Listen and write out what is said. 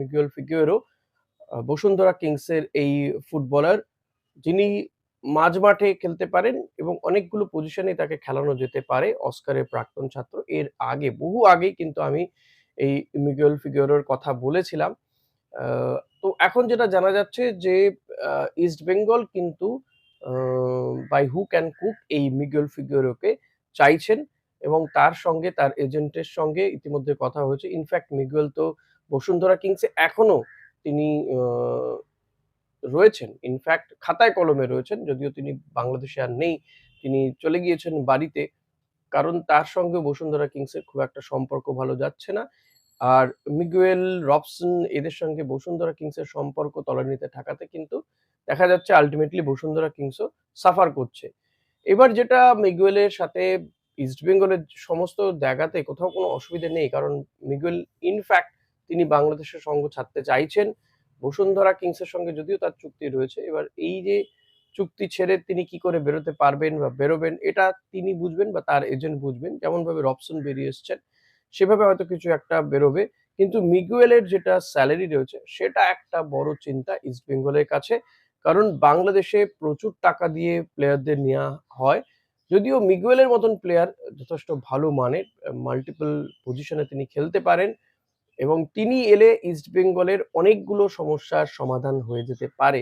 Miguel ফিগুয়েরো Bashundhara কিংসের এই footballer, যিনি মাঝ মাঠে খেলতে পারেন এবং অনেকগুলো পজিশনে তাকে খেলানো যেতে পারে, অস্কারের প্রাক্তন ছাত্র। এর আগে, বহু আগেই কিন্তু আমি এই মিগুয়েল ফিগুয়েরোর কথা বলেছিলাম। তো এখন যেটা জানা যাচ্ছে যে ইস্ট বেঙ্গল কিন্তু বাই হুক অ্যান্ড কুক এই মিগুয়েল ফিগুয়েরোকে চাইছেন এবং তার সঙ্গে, তার এজেন্টের সঙ্গে ইতিমধ্যে কথা হয়েছে। ইনফ্যাক্ট মিগুয়েল তো বসুন্ধরা কিংসে এখনও তিনি রয়েছেন। ইনফ্যাক্ট খাতায় কলমে রয়েছেন, যদিও তিনি বাংলাদেশে আর নেই। তিনি চলে গিয়েছেন বাড়িতে, কারণ তার সঙ্গে বসুন্ধরা কিংসের খুব একটা সম্পর্ক ভালো যাচ্ছে না। আর মিগুয়েল রবসন এদের সঙ্গে বসুন্ধরা কিংসের সম্পর্ক তলানিতে ঠেকাতে কিন্তু দেখা যাচ্ছে আলটিমেটলি বসুন্ধরা কিংসও সাফার করছে। এবার যেটা মিগুয়েলের সাথে ইস্টবেঙ্গলের সমস্ত জায়গাতে কোথাও কোনো অসুবিধা নেই, কারণ মিগুয়েল ইনফ্যাক্ট তিনি বাংলাদেশের সঙ্গ ছাড়তে চাইছেন। বসুন্ধরা কিংসের সঙ্গে যদিও তার চুক্তি রয়েছে, এবার এই যে চুক্তি ছেড়ে তিনি কি করে বেরোতে পারবেন বা বেরোবেন, এটা তিনি বুঝবেন বা তার এজেন্ট বুঝবেন। যেমন ভাবে রবসন বেরিয়ে এসছেন, সেভাবে হয়তো কিছু একটা বেরোবে। কিন্তু মিগুয়েলের যেটা স্যালারি রয়েছে, সেটা একটা বড় চিন্তা ইস্ট বেঙ্গলের কাছে। কারণ বাংলাদেশে প্রচুর টাকা দিয়ে প্লেয়ারদের নেওয়া হয়। যদিও মিগুয়েলের মতন প্লেয়ার যথেষ্ট ভালো মানের মাল্টিপল পজিশনে তিনি খেলতে পারেন। এবং তিনি এলে ইস্ট বেঙ্গলের অনেকগুলো সমস্যার সমাধান হয়ে যেতে পারে।